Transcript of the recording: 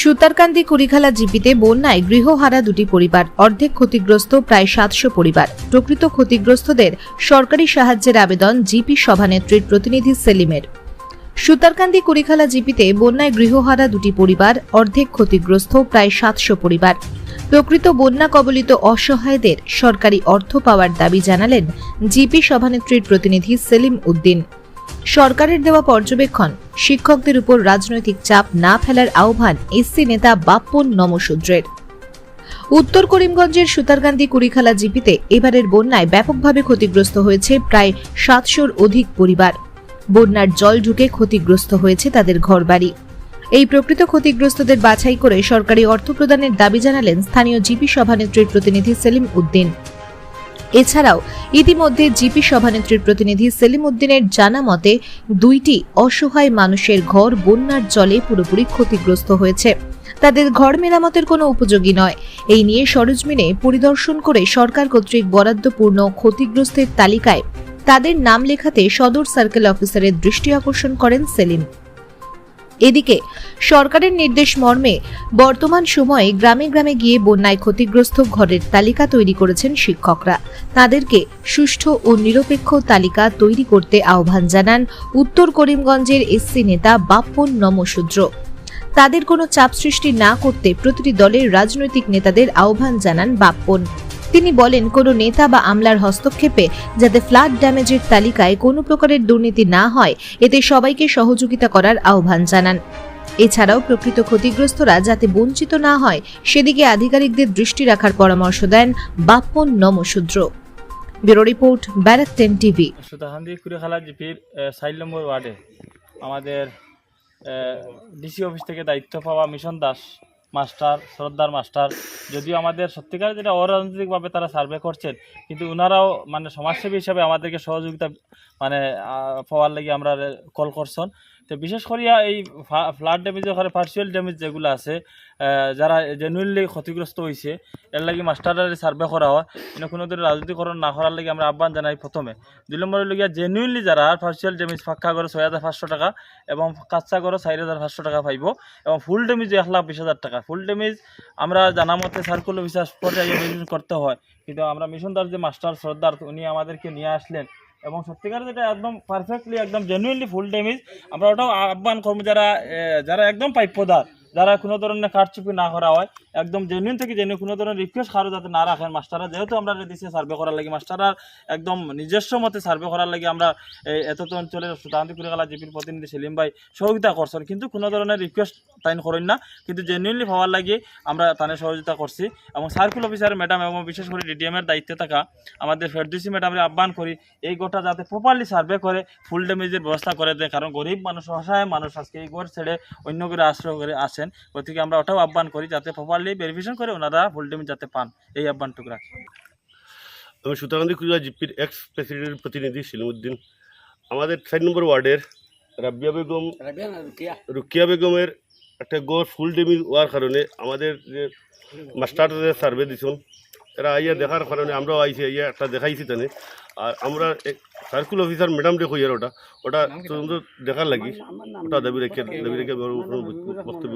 সুতারকান্দি কুড়িখালা জিপিতে বন্যায় গৃহহারা দুটি পরিবার, অর্ধেক ক্ষতিগ্রস্ত প্রায় সাতশো পরিবার। প্রকৃত ক্ষতিগ্রস্তদের সরকারি সাহায্যের আবেদন জিপি সভানেত্রীর প্রতিনিধি সেলিমের। সুতারকান্দি কুড়িখালা জিপিতে বন্যায় গৃহহারা দুটি পরিবার, অর্ধেক ক্ষতিগ্রস্ত প্রায় সাতশো পরিবার। প্রকৃত বন্যা কবলিত অসহায়দের সরকারি অর্থ পাওয়ার দাবি জানালেন জিপি সভানেত্রীর প্রতিনিধি সেলিম উদ্দিন। সরকারের দেওয়া পর্যবেক্ষণ, শিক্ষকদের উপর রাজনৈতিক চাপ না ফেলার আহ্বান এসসি নেতা বাপ্পন নমশূদ্রের উত্তর করিমগঞ্জের সুতারকান্দি কুড়িখালা জিপিতে এবারের বন্যায় ব্যাপকভাবে ক্ষতিগ্রস্ত হয়েছে প্রায় সাতশোর অধিক পরিবার। বন্যার জল ঢুকে ক্ষতিগ্রস্ত হয়েছে তাদের ঘরবাড়ি। এই প্রকৃত ক্ষতিগ্রস্তদের বাছাই করে সরকারি অর্থ প্রদানের দাবি জানালেন স্থানীয় জিপি সভানেত্রীর প্রতিনিধি সেলিম উদ্দিন। এছাড়াও ইতিমধ্যে জিপি সভানেত্রীর প্রতিনিধি সেলিম উদ্দিনের জানা মতে, দুইটি অসহায় মানুষের ঘর বন্যার জলে পুরোপুরি ক্ষতিগ্রস্ত হয়েছে। তাদের ঘর মেরামতের কোনো উপযোগী নয়। এই নিয়ে সরজমিনে পরিদর্শন করে সরকার কর্তৃক বরাদ্দপূর্ণ ক্ষতিগ্রস্তের তালিকায় তাদের নাম লেখাতে সদর সার্কেল অফিসারের দৃষ্টি আকর্ষণ করেন সেলিম। এদিকে, সরকারের নির্দেশ মর্মে বর্তমান সময়ে গ্রামে গ্রামে গিয়ে বন্যায় ক্ষতিগ্রস্ত ঘরের তালিকা তৈরি করেছেন শিক্ষকরা। তাদেরকে সুষ্ঠু ও নিরপেক্ষ তালিকা তৈরি করতে আহ্বান জানান উত্তর করিমগঞ্জের এসসি নেতা বাপ্পন নমশূদ্র তাদের কোনো চাপ সৃষ্টি না করতে প্রতিটি দলের রাজনৈতিক নেতাদের আহ্বান জানান বাপ্পন। তিনি বলেন, কোনো নেতা বা আমলার হস্তক্ষেপে যাতে ফ্লাড ড্যামেজের তালিকায় কোনো প্রকারের দুর্নীতি না হয়, এতে সবাইকে সহযোগিতা করার আহ্বান জানান। এছাড়াও প্রকৃত ক্ষতিগ্রস্তরা যাতে বঞ্চিত না হয়, সেদিকে আধিকারিকদের দৃষ্টি রাখার পরামর্শ দেন Bappan Namasudra bureau report Barak ten TV. Sutahandi জিপির সাইল নম্বর ওয়ার্ডে আমাদের ডিসি অফিস থেকে দায়িত্ব পাওয়া মিশন দাস, মাস্টার, শ্রদ্ধার মাস্টার। যদিও আমাদের সত্যিকার যেটা অরাজনৈতিকভাবে তারা সার্ভে করছেন, কিন্তু ওনারাও মানে সমাজসেবী হিসাবে আমাদেরকে সহযোগিতা মানে পাওয়ার লাগি আমরা কল করছেন। তো বিশেষ করিয়া এই ফ্লাড ড্যামেজ ওখানে পার্সিয়াল ড্যামেজ যেগুলো আছে যারা জেনুইনলি ক্ষতিগ্রস্ত হয়েছে এর লাগি মাস্টারের সার্ভে করা হয়। কিন্তু কোনো ধরনের রাজনীতিকরণ না করার লাগি আমরা আহ্বান জানাই প্রথমে। দুই নম্বরের লগিয়া জেনুইনলি যারা পার্সিয়াল ড্যামেজ ফাঁকা করে ছয় হাজার পাঁচশো টাকা এবং কাঁচা করে চার হাজার পাঁচশো টাকা পাইব, এবং ফুল ড্যামেজ এক লাখ বিশ হাজার টাকা। ফুল ড্যামেজ আমরা জানা মতে সার্কুল অফিসার পর্যায়ে করতে হয়, কিন্তু আমরা মিশনদার যে মাস্টার সর্দার উনি আমাদেরকে নিয়ে আসলেন। এবং সত্যিকার যেটা একদম পারফেক্টলি একদম জেনুইনলি ফুল ড্যামেজ আমরা ওটাও আহ্বান করব যারা যারা একদম প্রাপ্যদার যারা কোনো ধরনের কারচুপি না করা হয় একদম জেনুইন থেকে জেনুইন কোনো ধরনের রিকোয়েস্ট কারও যাতে না রাখেন। মাস্টাররা যেহেতু আমরা দিচ্ছি সার্ভে করার লাগে, মাস্টাররা একদম নিজস্ব মতে সার্ভে করার লাগে আমরা এত অঞ্চলের সুতান্তি কুড়িগালা জিপির প্রতিনিধি সেলিম ভাই সহযোগিতা করছেন। কিন্তু কোনো ধরনের রিকোয়েস্ট তাইন করেন না। কিন্তু জেনুইনলি হওয়ার লাগে আমরা তাদের সহযোগিতা করছি এবং সার্কুল অফিসার ম্যাডাম এবং বিশেষ করে ডিডিএম এর দায়িত্বে থাকা আমাদের ফেরদুসি ম্যাডামের আহ্বান করি, এই গোটা যাতে প্রপারলি সার্ভে করে ফুল ড্যামেজের ব্যবস্থা করে দেয়। কারণ গরিব মানুষ, অসহায় মানুষ আজকে এই ঘর ছেড়ে অন্য করে আশ্রয় করে আসেন। গতিকে আমরা ওটাও আহ্বান করি যাতে প্রপারলি ভেরিফিকেশন করে ওনারা ফুল ড্যামেজ যাতে পান এই আহ্বানটুকু রাখি আমি সুতাকান্দি কুড়িয়া জিপির এক্স প্রেসিডেন্ট প্রতিনিধি সেলিমুদ্দিন আমাদের সাইড নম্বর ওয়ার্ডের রাবিয়া বেগম রুকিয়া। বেগমের একটা গড় ফুল ডেমি হওয়ার কারণে আমাদের যে মাস্টারদের সার্ভে দিছুন এরা আইয়া দেখার কারণে আমরাও আইছি আইয়া একটা দেখাইছি তানে। আর আমরা সার্কুল অফিসার ম্যাডাম রে কইয়ার ওটা ওটা তদন্ত দেখার লাগি। ওটা দাবি রেখে দাবি রেখে বক্তব্য